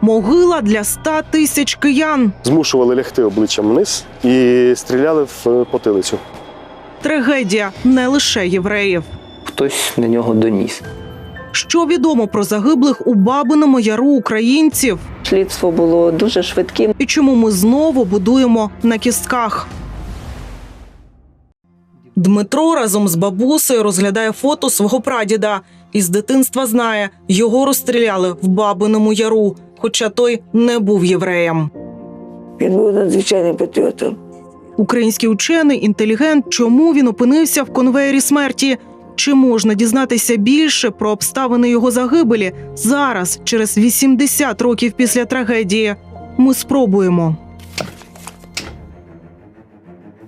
могила для ста тисяч киян. Змушували лягти обличчям вниз і стріляли в е, потилицю. Трагедія не лише євреїв. Хтось на нього доніс. Що відомо про загиблих у Бабиному Яру українців? Слідство було дуже швидким. І чому ми знову будуємо на кістках? Дмитро разом з бабусею розглядає фото свого прадіда. Із дитинства знає, його розстріляли в Бабиному Яру, хоча той не був євреєм. Він був надзвичайним патріотом. Український учений, інтелігент. Чому він опинився в конвеєрі смерті? Чи можна дізнатися більше про обставини його загибелі зараз, через 80 років після трагедії? Ми спробуємо.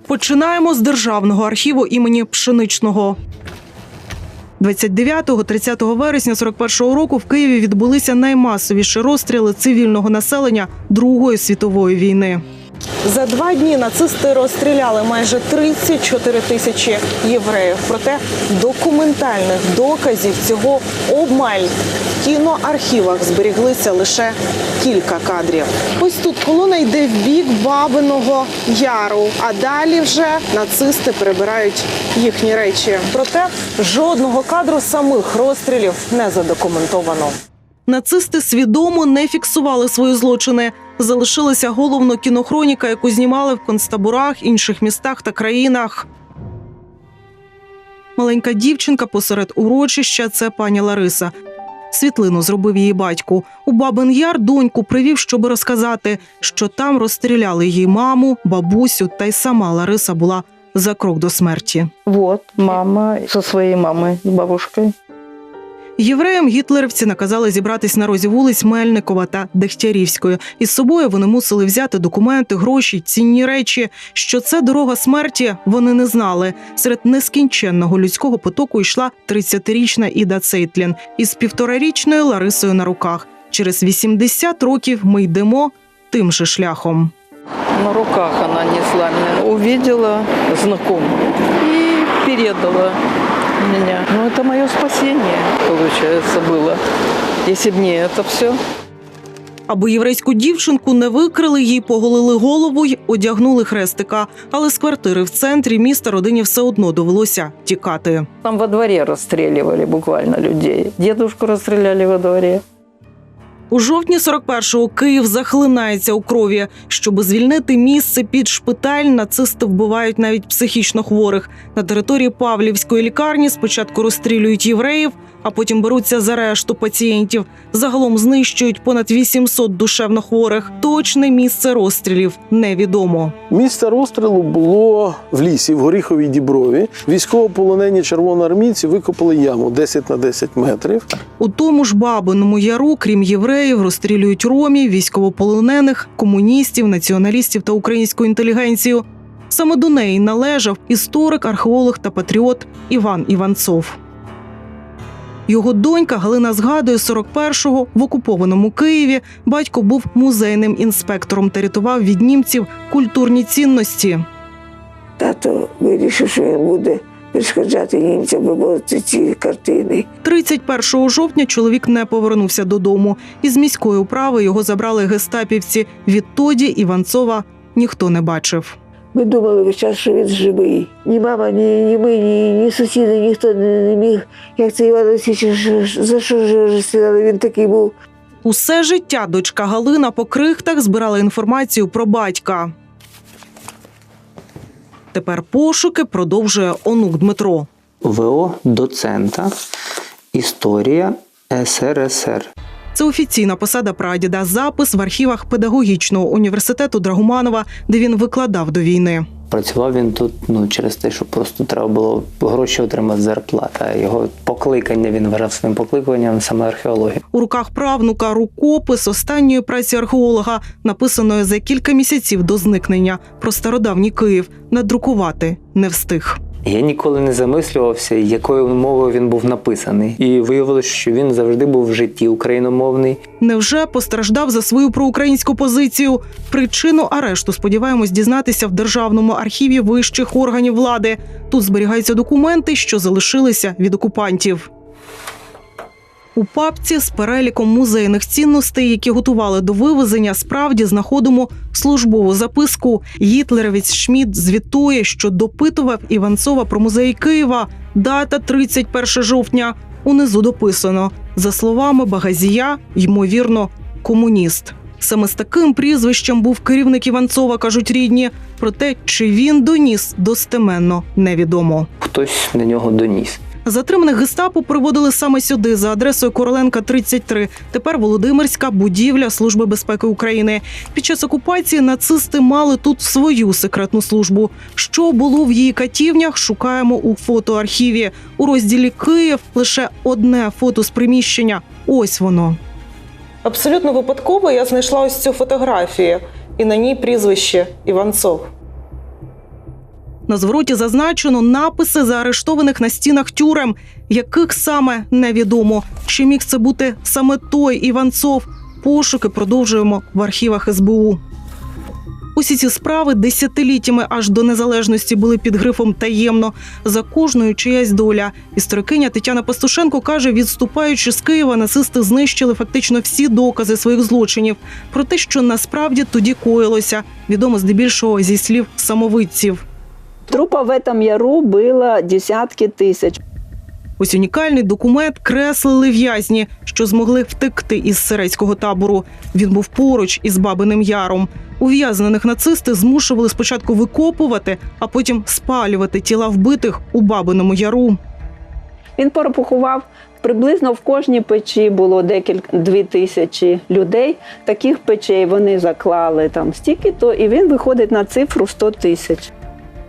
Починаємо з державного архіву імені Пшеничного. 29-30 вересня 41-го року в Києві відбулися наймасовіші розстріли цивільного населення Другої світової війни. За два дні нацисти розстріляли майже 34 тисячі євреїв. Проте документальних доказів цього обмаль в кіноархівах зберіглися лише кілька кадрів. Ось тут колона йде в бік Бабиного Яру, а далі вже нацисти перебирають їхні речі. Проте жодного кадру самих розстрілів не задокументовано. Нацисти свідомо не фіксували свої злочини. Залишилася головно кінохроніка, яку знімали в концтаборах, інших містах та країнах. Маленька дівчинка посеред урочища це пані Лариса. Світлину зробив її батьку. У Бабин Яр доньку привів, щоб розказати, що там розстріляли її маму, бабусю, та й сама Лариса була за крок до смерті. Вот мама со своей мамой, с. Євреям гітлерівці наказали зібратись на розі вулиць Мельникова та Дегтярівської. Із собою вони мусили взяти документи, гроші, цінні речі. Що це дорога смерті, вони не знали. Серед нескінченного людського потоку йшла 30-річна Іда Цейтлін із півторарічною Ларисою на руках. Через 80 років ми йдемо тим же шляхом. На руках она несла меня. Увидела знакомую и передала меня. Ну, это мое спасение, получается, было. Если бы не это все. Аби єврейську дівчинку не викрили, їй поголили голову й одягнули хрестика. Але з квартири в центрі міста родині все одно довелося тікати. Там во дворе расстреливали буквально людей. Дедушку расстреляли во дворе. У жовтні 41-го Київ захлинається у крові. Щоб звільнити місце під шпиталь, нацисти вбивають навіть психічно хворих. На території Павлівської лікарні спочатку розстрілюють євреїв, а потім беруться за решту пацієнтів. Загалом знищують понад 800 душевно хворих. Точне місце розстрілів невідомо. Місце розстрілу було в лісі, в горіховій діброві. Військовополонені червоноармійці викопали яму 10 на 10 метрів. У тому ж Бабиному Яру, крім євреїв, розстрілюють ромів, військовополонених, комуністів, націоналістів та українську інтелігенцію. Саме до неї належав історик, археолог та патріот Іван Іванцов. Його донька Галина згадує 41-го в окупованому Києві. Батько був музейним інспектором та рятував від німців культурні цінності. Тато вирішив, що він буде перешкоджати німцям вивозити ці картини. 31 жовтня чоловік не повернувся додому. Із міської управи його забрали гестапівці. Відтоді Іванцова ніхто не бачив. Ми думали весь час, що він живий. Ні мама, ні, ні ми, ні, ні сусіди, ніхто не, не міг. Як це Іван Олексійович, за що ж розстріляли? Він такий був. Усе життя дочка Галина по крихтах збирала інформацію про батька. Тепер пошуки продовжує онук Дмитро. ВО доцента Історія СРСР. Це офіційна посада прадіда. Запис в архівах педагогічного університету Драгоманова, де він викладав до війни. Працював він тут ну, через те, що просто треба було гроші отримати з зарплати. А Його покликання він вважав своїм покликанням саме археологія. У руках правнука рукопис останньої праці археолога, написаної за кілька місяців до зникнення про стародавній Київ, надрукувати не встиг. Я ніколи не замислювався, якою мовою він був написаний, і виявилося, що він завжди був в житті україномовний. Невже постраждав за свою проукраїнську позицію? Причину арешту сподіваємось дізнатися в державному архіві вищих органів влади. Тут зберігаються документи, що залишилися від окупантів. У папці з переліком музейних цінностей, які готували до вивезення, справді знаходимо службову записку. Гітлерівець Шмідт звітує, що допитував Іванцова про музей Києва. Дата 31 жовтня. Унизу дописано за словами Багазія, ймовірно, комуніст. Саме з таким прізвищем був керівник Іванцова, кажуть рідні. Проте, чи він доніс достеменно невідомо. Хтось на нього доніс. Затриманих гестапо приводили саме сюди за адресою Короленка 33. Тепер Володимирська будівля Служби безпеки України. Під час окупації нацисти мали тут свою секретну службу. Що було в її катівнях, шукаємо у фотоархіві. У розділі Київ лише одне фото з приміщення. Ось воно. Абсолютно випадково я знайшла ось цю фотографію, і на ній прізвище Іванцов. На звороті зазначено написи заарештованих на стінах тюрем, яких саме невідомо. Чи міг це бути саме той Іванцов? Пошуки продовжуємо в архівах СБУ. Усі ці справи десятиліттями аж до незалежності були під грифом таємно. За кожною чиясь доля. Історикиня Тетяна Пастушенко каже, відступаючи з Києва, нацисти знищили фактично всі докази своїх злочинів. Про те, що насправді тоді коїлося, відомо здебільшого зі слів самовидців. Трупов в этом яру было десятки тысяч. Ось унікальний документ креслили в'язні, що змогли втекти із сирецького табору. Він був поруч із Бабиним Яром. Ув'язнених нацисти змушували спочатку викопувати, а потім спалювати тіла вбитих у Бабиному Яру. Він порахував приблизно в кожній печі було декілька дві тисячі людей. Таких печей вони заклали там стільки то, і він виходить на цифру 100 тисяч.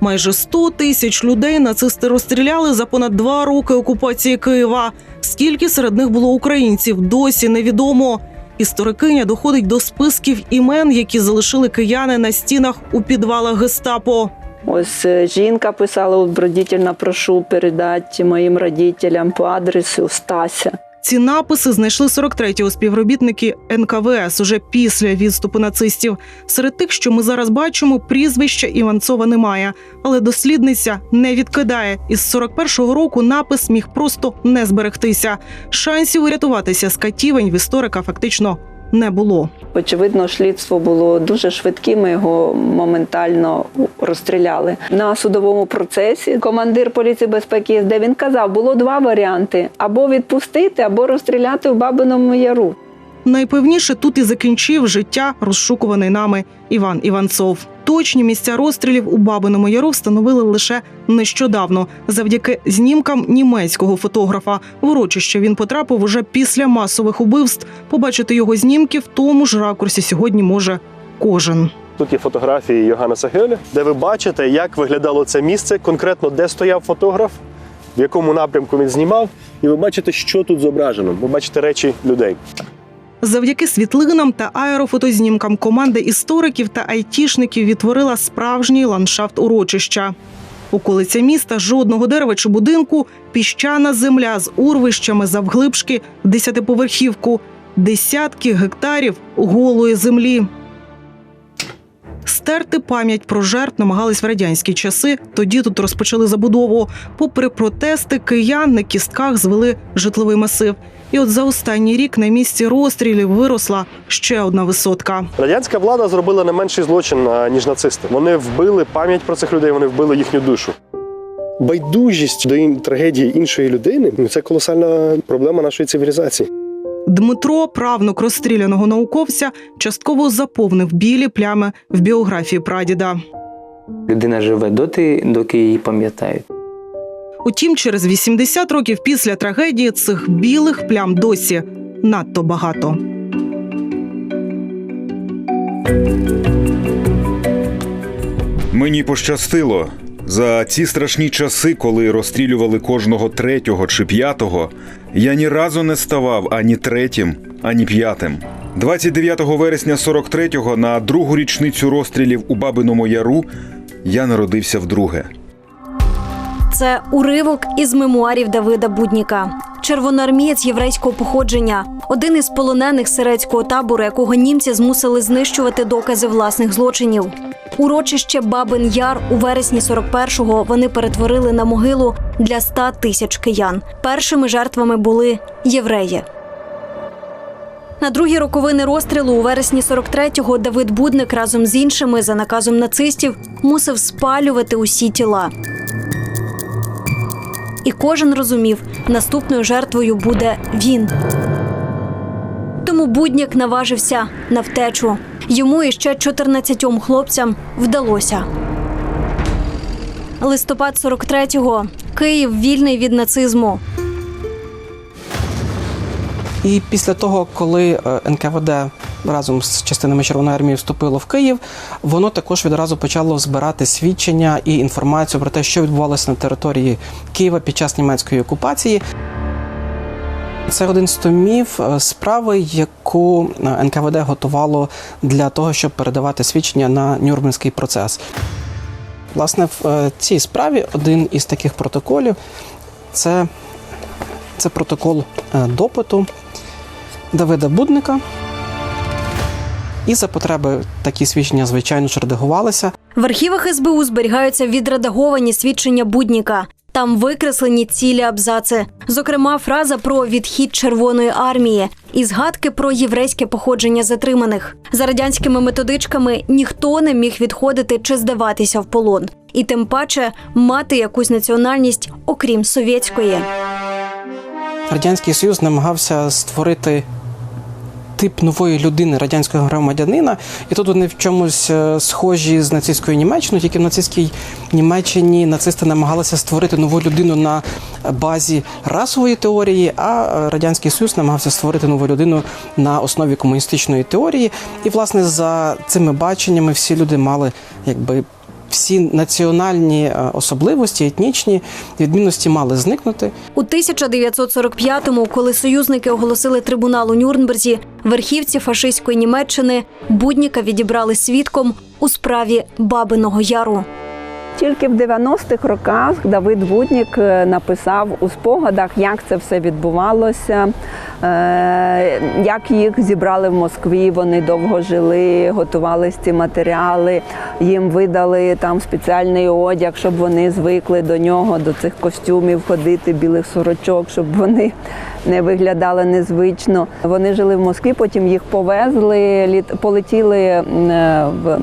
Майже 100 тисяч людей нацисти розстріляли за понад два роки окупації Києва. Скільки серед них було українців, досі невідомо. Історикиня доходить до списків імен, які залишили кияни на стінах у підвалах гестапо. Ось е, жінка писала убродительно прошу передати моїм родителям по адресу Стася. Ці написи знайшли 43-го співробітники НКВС уже після відступу нацистів. Серед тих, що ми зараз бачимо, прізвища Іванцова немає, але дослідниця не відкидає. Із 41-го року напис міг просто не зберегтися. Шансів урятуватися з катівень в історика фактично не було. Очевидно, слідство було дуже швидким. Ми його моментально розстріляли на судовому процесі. Командир поліції безпеки де він казав, було два варіанти: або відпустити, або розстріляти в Бабиному Яру. Найпевніше тут і закінчив життя розшукуваний нами Іван Іванцов. Точні місця розстрілів у Бабиному Яру встановили лише нещодавно, завдяки знімкам німецького фотографа. В урочище він потрапив уже після масових убивств. Побачити його знімки в тому ж ракурсі сьогодні може кожен. Тут є фотографії Йоганнеса Гьоля, де ви бачите, як виглядало це місце, конкретно де стояв фотограф, в якому напрямку він знімав, і ви бачите, що тут зображено. Ви бачите речі людей. Завдяки світлинам та аерофотознімкам команда істориків та айтішників відтворила справжній ландшафт урочища. Околиця міста жодного дерева чи будинку, піщана земля з урвищами завглибшки десятиповерхівку, десятки гектарів голої землі. Стерти пам'ять про жертв намагались в радянські часи. Тоді тут розпочали забудову. Попри протести, киян на кістках звели житловий масив. І от за останній рік на місці розстрілів виросла ще одна висотка. Радянська влада зробила не менший злочин, ніж нацисти. Вони вбили пам'ять про цих людей, вони вбили їхню душу. Байдужість до трагедії іншої людини ну, це колосальна проблема нашої цивілізації. Дмитро, правнук розстріляного науковця, частково заповнив білі плями в біографії прадіда. Людина живе доти, доки її пам'ятають. Утім, через 80 років після трагедії цих білих плям досі надто багато. Мені пощастило. За ці страшні часи, коли розстрілювали кожного третього чи п'ятого, я ні разу не ставав ані третім, ані п'ятим. 29 вересня 43-го на другу річницю розстрілів у Бабиному Яру я народився вдруге. Це уривок із мемуарів Давида Будніка. Червоноармієць єврейського походження, один із полонених сирецького табору, якого німці змусили знищувати докази власних злочинів. Урочище Бабин Яр у вересні 41-го вони перетворили на могилу для 100 тисяч киян. Першими жертвами були євреї. На другі роковини розстрілу у вересні 43-го Давид Будник разом з іншими за наказом нацистів мусив спалювати усі тіла. Кожен розумів, наступною жертвою буде він. Тому будняк наважився на втечу. Йому і ще 14 хлопцям вдалося. Листопад 43-го. Київ вільний від нацизму. І після того, коли е, НКВД разом з частинами Червоної армії вступило в Київ, воно також відразу почало збирати свідчення і інформацію про те, що відбувалося на території Києва під час німецької окупації. Це один з томів е, справи, яку е, НКВД готувало для того, щоб передавати свідчення на Нюрнберзький процес. Власне, в е, цій справі один із таких протоколів це, це протокол допиту Давида Будника. І за потреби такі свідчення, звичайно ж, редагувалися. В архівах СБУ зберігаються відредаговані свідчення будніка. Там викреслені цілі абзаци. Зокрема, фраза про відхід Червоної армії і згадки про єврейське походження затриманих. За радянськими методичками ніхто не міг відходити чи здаватися в полон, і тим паче мати якусь національність, окрім совєтської. Радянський Союз намагався створити тип нової людини радянського громадянина, і тут вони в чомусь е, схожі з нацистською Німеччиною, тільки в нацистській Німеччині нацисти намагалися створити нову людину на базі расової теорії, а е, радянський Союз намагався створити нову людину на основі комуністичної теорії. І власне за цими баченнями всі люди мали якби. Всі національні е, особливості, етнічні відмінності мали зникнути. У 1945-му, коли союзники оголосили трибунал у Нюрнберзі, верхівці фашистської Німеччини будніка відібрали свідком у справі Бабиного Яру. Тільки в 90-х роках Давид Буднік е, написав у спогадах, як це все відбувалося, е, як їх зібрали в Москві. Вони довго жили, готували ці матеріали. Їм видали там спеціальний одяг, щоб вони звикли до нього, до цих костюмів ходити, білих сорочок, щоб вони не виглядали незвично. Вони жили в Москві, потім їх повезли, полетіли е, в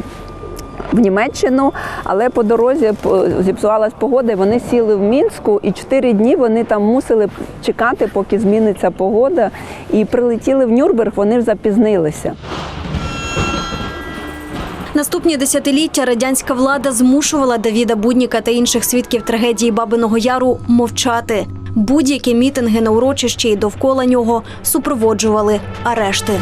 в Німеччину, але по дорозі зіпсувалась погода, і вони сіли в Мінську, і чотири дні вони там мусили чекати, поки зміниться погода. І прилетіли в Нюрнберг, вони запізнилися. Наступні десятиліття радянська влада змушувала Давіда Будніка та інших свідків трагедії Бабиного Яру мовчати. Будь-які мітинги на урочищі і довкола нього супроводжували арешти.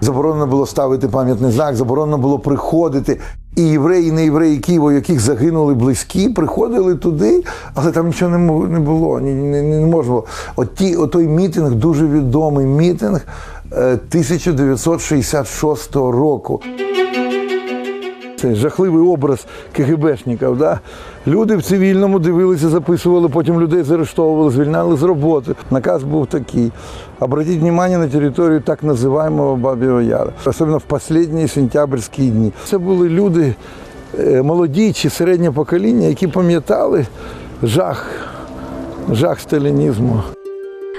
Заборонено було ставити пам'ятний знак, заборонено було приходити. І євреї, і не євреї Києва, яких загинули близькі, приходили туди, але там нічого не не було, ні, не, не можна було. От ті, отой мітинг, дуже відомий мітинг е, 1966 року. Це жахливий образ КГБшників. Да? Люди в цивільному дивилися, записували, потім людей заарештовували, звільняли з роботи. Наказ був такий. Обратіть внимание на територію так називаємо Баб'єва Яра, особливо в останні сентябрьські дні. Це були люди е, молоді чи середнє покоління, які пам'ятали жах, жах сталінізму.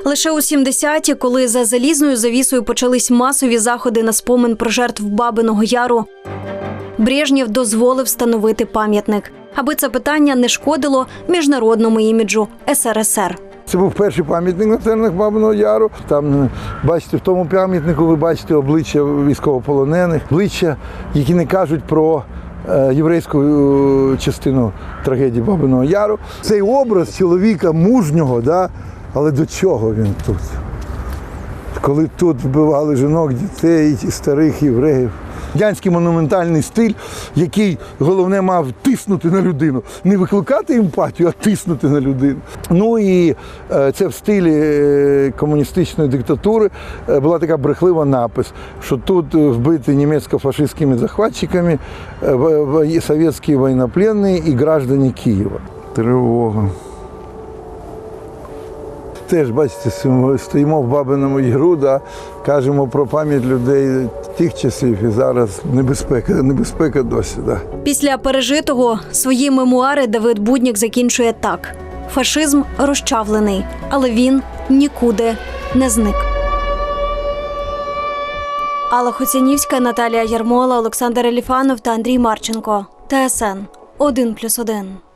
Лише у 70-ті, коли за залізною завісою почались масові заходи на спомин про жертв Бабиного Яру, Брежнєв дозволив встановити пам'ятник, аби це питання не шкодило міжнародному іміджу СРСР. Це був перший пам'ятник на теренах Бабиного Яру. Там, е, бачите, в тому пам'ятнику ви бачите обличчя військовополонених, обличчя, які не кажуть про е, єврейську е, частину трагедії Бабиного Яру. Цей образ чоловіка мужнього, да? але до чого він тут? Коли тут вбивали жінок, дітей, старих євреїв. Радянський монументальний стиль, який головне мав тиснути на людину, не викликати емпатію, а тиснути на людину. Ну і е, це в стилі е, комуністичної диктатури е, була така брехлива напис, що тут вбиті німецько-фашистськими захватчиками совєтські воєнопленні і граждані Києва. Тривога. Теж, бачите, стоїмо в Бабиному Яру, да, кажемо про пам'ять людей тих часів і зараз небезпека, небезпека досі. Да. Після пережитого свої мемуари Давид Буднік закінчує так: фашизм розчавлений, але він нікуди не зник. Алла Хоцянівська, Наталія Ярмола, Олександр Еліфанов та Андрій Марченко. ТСН 1+,1.